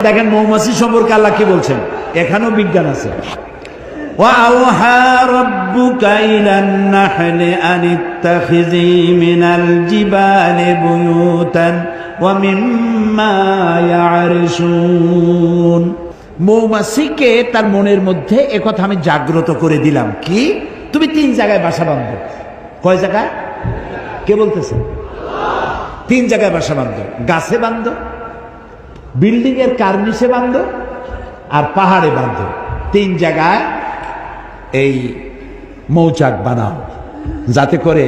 দেখেন মৌমাছি সম্পর্কে আল্লাহ কি বলছেন এখানেও বিজ্ঞান আছে وأوحى ربك إلى النحل أن اتخذي من الجبال بيوتا ومما يعرشون মৌমাছিকে তার মনের মধ্যে একথা আমি জাগ্রত করে দিলাম কি তুমি তিন জায়গায় বাসা বাঁধো কয় জায়গায় কে বলতেছে তিন জায়গায় বাসা বাঁধো গাছে বাঁধো বিল্ডিং এর কার্নিশে বাঁধো আর পাহাড়ে বাঁধো তিন জায়গায় এই মৌচাক বানাও, যাতে করে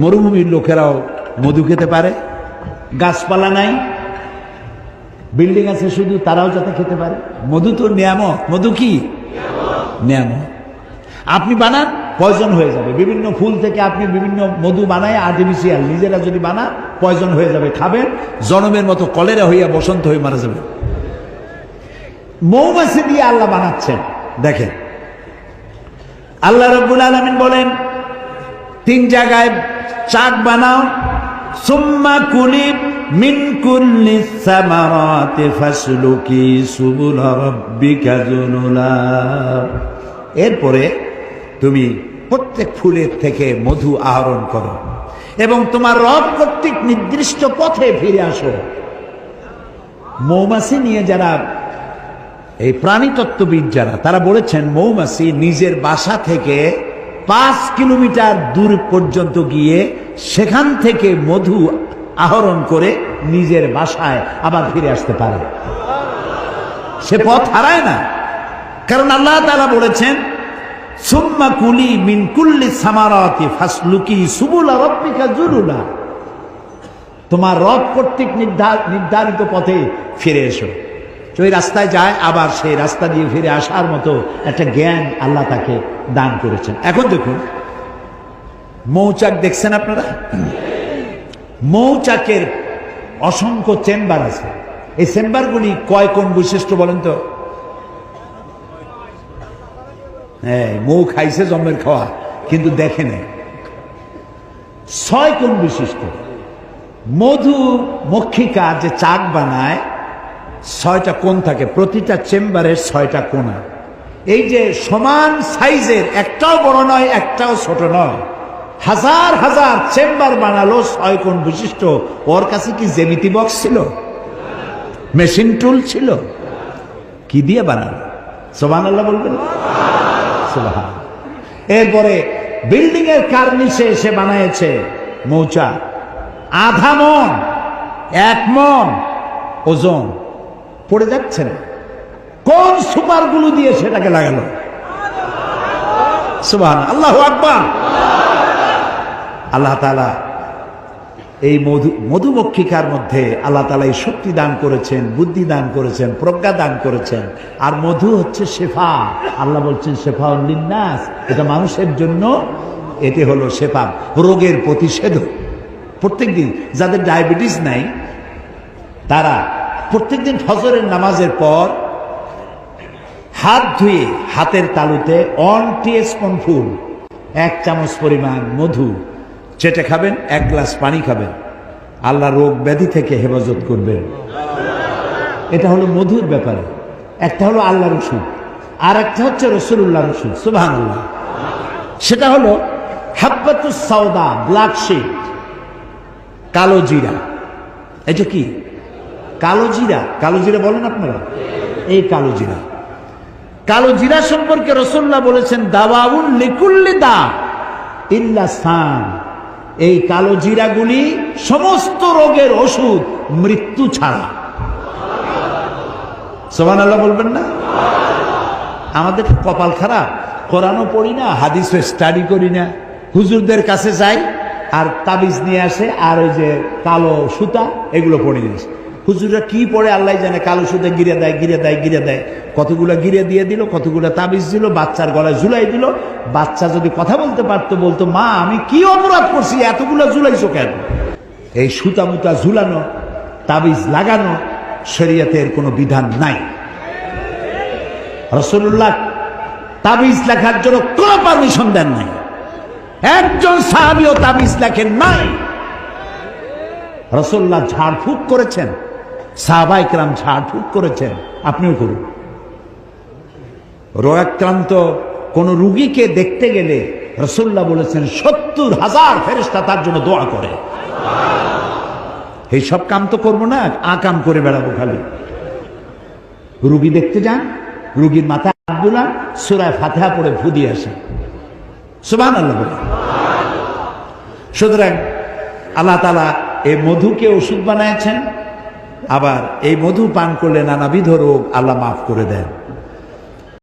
মরুভূমির লোকেরাও মধু খেতে পারে। গাছপালা নাই, বিল্ডিং আছে শুধু তারাও যাতে খেতে পারে। মধু তো নিয়ামক, মধু কি? নিয়ামক। আপনি বানান পয়জন হয়ে যাবে। বিভিন্ন ফুল থেকে আপনি বিভিন্ন মধু বানায় আর্টিফিশিয়াল নিজেরা যদি বানা পয়জন হয়ে যাবে, খাবেন, জনমের মতো কলেরা হইয়া বসন্ত হয়ে মারা যাবে। মৌমাছি দিয়ে আল্লাহ বানাচ্ছেন, দেখেন। আল্লাহ রব্বুল আলমিন বলেন, তিন জায়গায় চাট বানাও, সুম্মা কুলি মিন কুল্লি সামারাতে ফাসলুকি সুবুল জুনুলা এরপরে তুমি প্রত্যেক ফুলের থেকে মধু আহরণ করো এবং তোমার রব কর্তৃক নির্দিষ্ট পথে ফিরে আসো। মৌমাছি নিয়ে যারা এই প্রাণীতত্ত্ববিদ যারা, তারা বলেছেন মৌমাছি নিজের বাসা থেকে পাঁচ কিলোমিটার দূর পর্যন্ত গিয়ে সেখান থেকে মধু আহরণ করে নিজের বাসায় আবার ফিরে আসতে পারে। সে পথ হারায় না। কারণ আল্লাহ তালা বলেছেন সুবুলা তোমার রব কর্তৃক নির্ধার- নির্ধারিত পথে ফিরে এসো। ওই রাস্তায় যায়, আবার সেই রাস্তা দিয়ে ফিরে আসার মতো একটা জ্ঞান আল্লাহ তাকে দান করেছেন। এখন দেখুন, মৌচাক দেখছেন আপনারা? মৌচাকের অসংখ্য চেম্বার আছে। এই চেম্বারগুলি কয় কোন বৈশিষ্ট্য বলেন তো? হ্যাঁ মৌ খাইছে জন্মের খাওয়া, কিন্তু দেখে নেই। ছয় কোন বিশিষ্ট। মধু মক্ষিকা যে চাক বানায়, ছয়টা কোণ থাকে, প্রতিটা চেম্বারের ছয়টা কোণা এই যে সমান সাইজের, একটাও বড় নয়, একটাও ছোট নয়। হাজার হাজার চেম্বার বানালো ছয় কোণ বিশিষ্ট। ওর কাছে কি জেমিতি বক্স ছিল? মেশিন টুল ছিল? কি দিয়ে বানালো? সোবান আল্লাহ বলবেন। এরপরে বিল্ডিং এর কার্নিশে এসে বানিয়েছে মৌচা আধা মন, এক মন ওজন। পড়ে যাচ্ছে না। কোন সুপারগুলো দিয়ে সেটাকে লাগালো? সুবাহ আল্লাহ আকবার। আল্লাহ তালা এই মধু, মধুমক্ষিকার মধ্যে আল্লাহ তালা এই শক্তি দান করেছেন, বুদ্ধি দান করেছেন, প্রজ্ঞা দান করেছেন। আর মধু হচ্ছে শেফা। আল্লাহ বলছেন, শেফা উল্লিন্নাস এটা মানুষের জন্য এটি হলো শেফা, রোগের প্রতিষেধক। প্রত্যেকদিন যাদের ডায়াবেটিস নাই, তারা প্রত্যেকদিন ফজরের নামাজের পর হাত ধুয়ে হাতের তালুতে অন টিএসপন ফুল, এক চামচ পরিমাণ মধু চেটে খাবেন, এক গ্লাস পানি খাবেন। আল্লাহ রোগ ব্যাধি থেকে হেফাজত করবেন এটা হলো মধুর ব্যাপারে। একটা হলো আল্লাহর ওষুধ আর একটা হচ্ছে রসুল্লাহর ওষুধ সুবাহ আল্লাহ সেটা হলো হাব্বাতুস সাউদা ব্ল্যাক শিট কালো জিরা। এটা কি? কালো জিরা? কালো জিরা বলেন আপনারা? এই কালো জিরা। কালো জিরা সম্পর্কে রসুল্লাহ বলেছেন, দাওয়াউন লিকুল্লি দা ইল্লা সান। এই কালো জিরাগুলি সমস্ত রোগের ওষুধ, মৃত্যু ছাড়া। সোমান আল্লাহ বলবেন না? আমাদের কপাল খারাপ। কোরআনও পড়ি না, হাদিসও স্টাডি করি না। হুজুরদের কাছে যাই, আর তাবিজ নিয়ে আসে, আর ওই যে কালো সুতা, এগুলো পড়ে নিয়ে আসে। হুজুররা কি পড়ে আল্লাহ জানে, কালো সুতা গিরে দেয় গিরে দেয় গিরে দেয়। কতগুলো গিরে দিয়ে দিল, কতগুলো তাবিজ দিল, বাচ্চার গলায় ঝুলাই দিল। বাচ্চা যদি কথা বলতে পারতো, বলতো, মা, আমি কি অপরাধ করছি? এতগুলো ঝুলাইছো কেন? এই সুতা মুতা ঝুলানো, তাবিজ লাগানো শরীয়তের কোনো বিধান নাই। রসুল্লাহ তাবিজ লেখার জন্য কোনো পারমিশন দেন নাই। একজন সাহাবিও তাবিজ লেখেন নাই। রসুল্লাহ ঝাড়ফুঁক করেছেন, সাহবাইকরাম ঝাড়ফুঁক করেছেন। আপনিও করুন। রোগাক্রান্ত কোন রুগীকে দেখতে গেলে রসুল্লাহ বলেছেন, সত্তর হাজার ফেরেস্তা তার জন্য দোয়া করে। এই সব কাম তো করব না, আ কাম করে বেড়াবো খালি। রুগী দেখতে যান, রুগীর হাত বুলান সুরায় ফাতেহা পড়ে ফু দিয়ে আসেন সুবান আল্লাহ বলে সুতরাং আল্লাহ তালা এই মধুকে ওষুধ বানায়ছেন আবার এই মধু পান করলে নানাবিধ রোগ আল্লাহ মাফ করে দেন।